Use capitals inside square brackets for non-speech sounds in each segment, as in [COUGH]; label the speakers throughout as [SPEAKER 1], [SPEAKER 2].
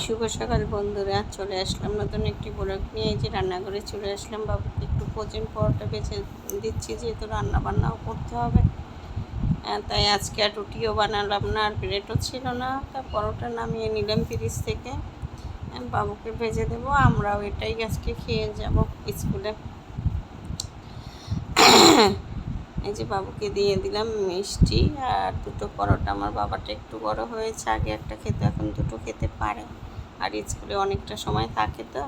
[SPEAKER 1] শুভ সকাল বন্ধুরা, চলে আসলাম নতুন একটি ব্লগ নিয়ে। যে রান্নাঘরে চলে আসলাম বাবুকে একটু কোচিং পরোটা বেছে দিচ্ছি, যেহেতু রান্না বান্নাও করতে হবে। তাই আজকে আর রুটিও বানালাম না, আর ব্রেডও ছিল না। তা পরোটা নামিয়ে নিলাম ফ্রিজ থেকে। বাবুকে ভেজে দেবো, আমরাও এটাই আজকে খেয়ে যাব স্কুলে। এই যে বাবুকে দিয়ে দিলাম মিষ্টি আর দুটো পরোটা। আমার বাবাটা একটু বড় হয়েছে, আগে একটা খেতে, এখন দুটো খেতে পারে। আর স্কুলে অনেকটা সময় থাকে তো,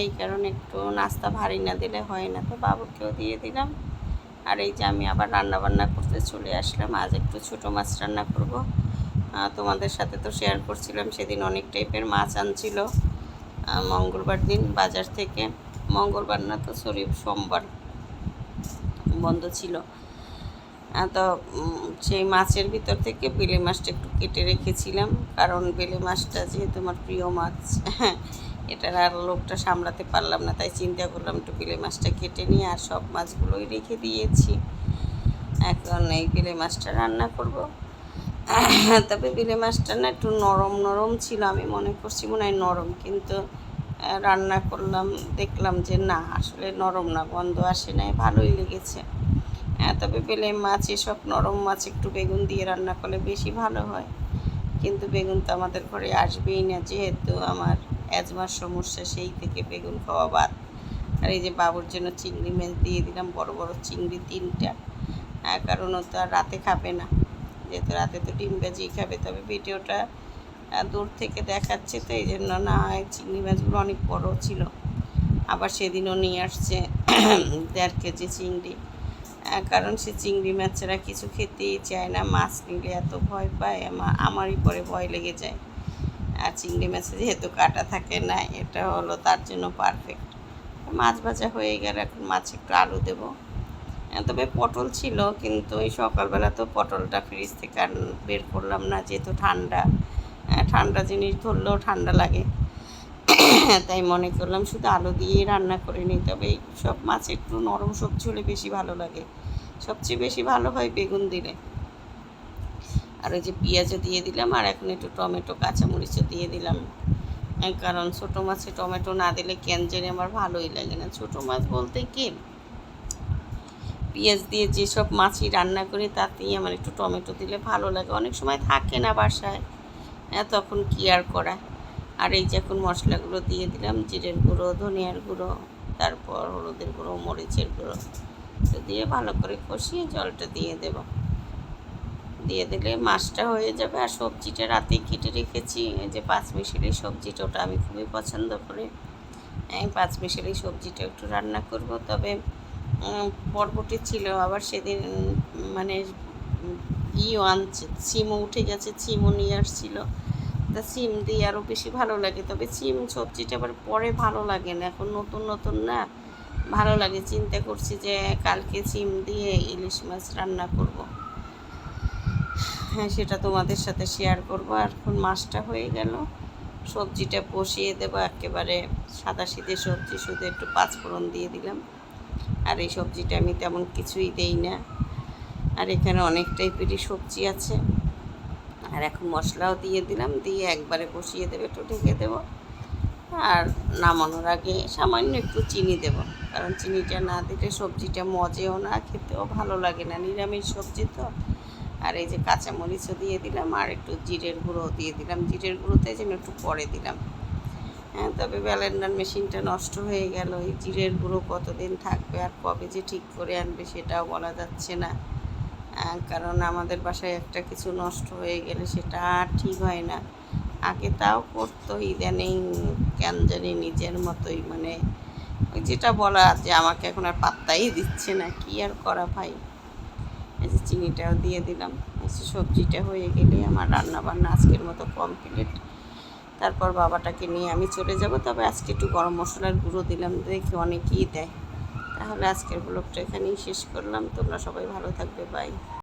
[SPEAKER 1] এই কারণে একটু নাস্তা ভারী না দিলে হয় না। তো বাবুকেও দিয়ে দিলাম। আর এই যে আমি আবার রান্না বান্না করতে চলে আসলাম। আজ একটু ছোটো মাছ রান্না করব। তোমাদের সাথে তো শেয়ার করছিলাম, সেদিন অনেক টাইপের মাছ আনছিল। মঙ্গলবার দিন বাজার থেকে। মঙ্গলবার না তো সরি সোমবার। বন্ধ ছিল। তো সেই মাছের ভিতর থেকে বেলে মাছটা একটু কেটে রেখেছিলাম। কারণ বেলে মাছটা যেহেতু আমার প্রিয় মাছ, [LAUGHS] এটার আর লোকটা সামলাতে পারলাম না, তাই চিন্তা করলাম একটু বেলে মাছটা কেটে নিয়ে আর সব মাছগুলোই রেখে দিয়েছি। এখন এই বেলে মাছটা রান্না করব। [CLEARS THROAT] তবে বেলে মাছটা না একটু নরম নরম ছিল, আমি মনে করছি মনে হয় নরম, কিন্তু রান্না করলাম, দেখলাম যে না, আসলে নরম না, গন্ধ আসে নাই, ভালোই লেগেছে। তবে বেলে মাছ, এসব নরম মাছ একটু বেগুন দিয়ে রান্না করলে বেশি ভালো হয়। কিন্তু বেগুন তো আমাদের ঘরে আসবেই না, যেহেতু আমার অ্যাজমার সমস্যা, সেই থেকে বেগুন খাওয়া বাদ। আর এই যে বাবুর জন্য চিংড়ি মাছ দিয়ে দিলাম, বড় বড় চিংড়ি তিনটা। কারণ ও তো আর রাতে খাবে না। যেহেতু রাতে তো ডিম ভাজিই খাবে, তবে ভিডিওটা দূর থেকে দেখাচ্ছে তো, এই জন্য না হয় চিংড়ি মাছগুলো অনেক বড় ছিল। আবার সেদিনও নিয়ে আসছে দেড় কেজি চিংড়ি। কারণ সে চিংড়ি মাছেরা কিছু খেতেই চায় না, মাছ নিলে এত ভয় পায়, আমা- আমারই পরে ভয় লেগে যায়। আর চিংড়ি মাছে যেহেতু কাটা থাকে না, এটা হলো তার জন্য পারফেক্ট মাছ ভাজা হয়ে গেলে এখন মাছ একটু আলু দেবো। তবে পটল ছিল, কিন্তু ওই সকালবেলা তো পটলটা ফ্রিজ থেকে আর বের করলাম না, যেহেতু ঠান্ডা। ঠান্ডা জিনিস ধরলেও ঠান্ডা লাগে। তাই মনে করলাম শুধু আলু দিয়েই রান্না করে নিই তবে সব মাছ একটু নরম সবজি হলে বেশি ভালো লাগে। সবচেয়ে বেশি ভালো হয় বেগুন দিলে। আর ওই যে পেঁয়াজও দিয়ে দিলাম আর এখন একটু টমেটো কাঁচামরিচও দিয়ে দিলাম। আহ, কারণ ছোটো মাছে টমেটো না দিলে কেন আমার ভালোই লাগে না। ছোটো মাছ বলতে কি? পেঁয়াজ দিয়ে যেসব মাছই রান্না করি তাতেই আমার একটু টমেটো দিলে ভালো লাগে। অনেক সময় থাকে না বাসায়। তখন কি আর করা? আর এই যে এখন মশলাগুলো দিয়ে দিলাম, জিরের গুঁড়ো, ধনিয়ার গুঁড়ো, তারপর হলুদের গুঁড়ো, মরিচের গুঁড়ো। তো দিয়ে ভালো করে কষিয়ে জলটা দিয়ে দেব। দিয়ে দিলে মাছটা হয়ে যাবে। আর সবজিটা রাতে কেটে রেখেছি। যে পাঁচ মিশালি সবজিটা ওটা আমি খুবই পছন্দ করি। এই পাঁচ মিশালি সবজিটা একটু রান্না করব। তবে বরবটি ছিল আবার সেদিন মানে ইও আনছে, সিমও উঠে গেছে, সিমও নিয়ে আসছিল। তা সিম দিয়ে আরও বেশি ভালো লাগে, তবে সিম সবজিটা আবার পরে ভালো লাগে না, এখন নতুন নতুন না। ভালো লাগে, চিন্তা করছি যে কালকে সিম দিয়ে ইলিশ মাছ রান্না করব। হ্যাঁ সেটা তোমাদের সাথে শেয়ার করব। আর এখন মাছটা হয়ে গেল। সবজিটা বসিয়ে দেবো, একেবারে সাদা সিধে সবজি, শুধু একটু পাঁচফোড়ন দিয়ে দিলাম। আর এই সবজিটা আমি তেমন কিছুই দেই না। আর এখানে অনেক টাইপেরই সবজি আছে। আর এখন মশলাও দিয়ে দিলাম, দিয়ে একবারে বসিয়ে দেবে একটু ঢেকে দেবো। আর নামানোর আগে সামান্য একটু চিনি দেব, কারণ চিনিটা না দিলে সবজিটা মজেও না, খেতেও ভালো লাগে না। নিরামিষ সবজি তো। আর এই যে কাঁচামরিচও দিয়ে দিলাম, আর একটু জিরের গুঁড়ো দিয়ে দিলাম। জিরের গুঁড়োতে যেন একটু পরে দিলাম। হ্যাঁ তবে ব্যালেন্ডার মেশিনটা নষ্ট হয়ে গেল। এই জিরের গুঁড়ো কতদিন থাকবে আর কবে যে ঠিক করে আনবে সেটাও বলা যাচ্ছে না। কারণ আমাদের বাসায় একটা কিছু নষ্ট হয়ে গেলে সেটা আর ঠিক হয় না। আগে তাও করতো, ইদানিং কেন জানি নিজের মতোই মানে যেটা বলা যে আমাকে এখন আর পাত্তাই দিচ্ছে না, কি আর করা ভাই? এই যে চিনিটাও দিয়ে দিলাম যে সবজিটা হয়ে গেলে আমার রান্না বান্না আজকের মতো কমপ্লিট তারপর বাবাটাকে নিয়ে আমি চলে যাব, তবে আজকে একটু গরম মশলার গুঁড়ো দিলাম, দেখি অনেকেই দেয়। তাহলে আজকের ব্লগটা এখানেই শেষ করলাম। তোমরা সবাই ভালো থাকবে বাই